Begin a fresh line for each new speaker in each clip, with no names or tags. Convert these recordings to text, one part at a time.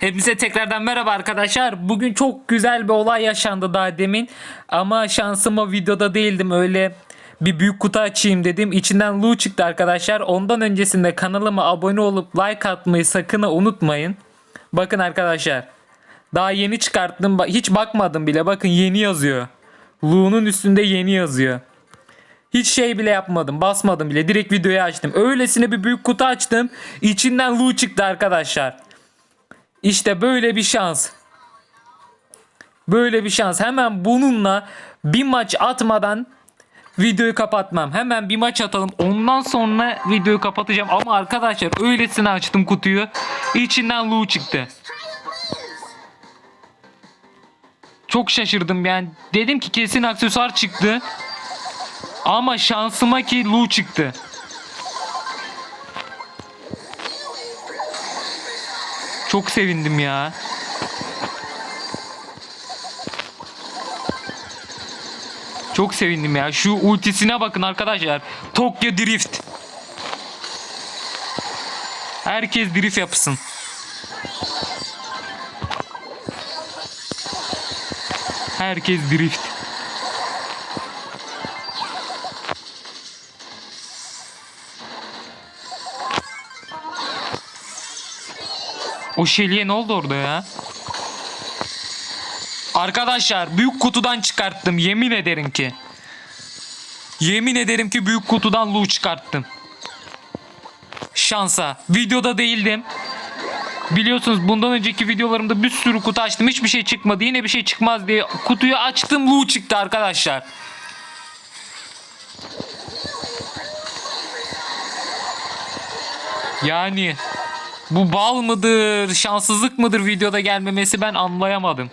Hepinize tekrardan merhaba arkadaşlar. Bugün çok güzel bir olay yaşandı daha demin. Ama şansıma videoda değildim. Öyle bir büyük kutu açayım dedim. İçinden Lu çıktı arkadaşlar. Ondan öncesinde kanalıma abone olup like atmayı sakın unutmayın. Bakın arkadaşlar. Daha yeni çıkarttım. Hiç bakmadım bile. Bakın yeni yazıyor. Lu'nun üstünde yeni yazıyor. Hiç şey bile yapmadım. Basmadım bile. Direkt videoyu açtım. Öylesine bir büyük kutu açtım. İçinden Lu çıktı arkadaşlar. İşte böyle bir şans. Böyle bir şans. Hemen bununla bir maç atmadan videoyu kapatmam. Hemen bir maç atalım. Ondan sonra videoyu kapatacağım. Ama arkadaşlar öylesine açtım kutuyu. İçinden Lu çıktı. Çok şaşırdım yani. Dedim ki kesin aksesuar çıktı. Ama şansıma ki Lu çıktı. Çok sevindim ya. Çok sevindim ya. Şu ultisine bakın arkadaşlar. Tokyo Drift. Herkes drift yapsın. Herkes drift. O şeliğe ne oldu orada ya? Arkadaşlar büyük kutudan çıkarttım yemin ederim ki. Yemin ederim ki büyük kutudan Lu çıkarttım. Şansa. Videoda değildim. Biliyorsunuz bundan önceki videolarımda bir sürü kutu açtım. Hiçbir şey çıkmadı. Yine bir şey çıkmaz diye kutuyu açtım. Lu çıktı arkadaşlar. Yani bu bal mıdır, şanssızlık mıdır videoda gelmemesi ben anlayamadım.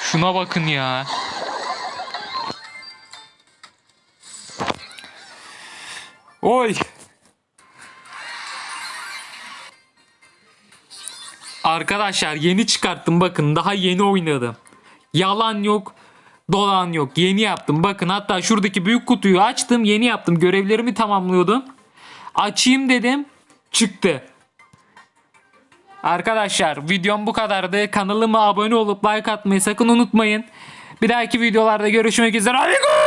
Şuna bakın ya. Oy. Arkadaşlar yeni çıkarttım bakın daha yeni oynadım. Yalan yok. Dolan yok. Yeni yaptım. Bakın hatta şuradaki büyük kutuyu açtım. Yeni yaptım. Görevlerimi tamamlıyordum. Açayım dedim. Çıktı. Arkadaşlar videom bu kadardı. Kanalıma abone olup like atmayı sakın unutmayın. Bir dahaki videolarda görüşmek üzere. Amigo!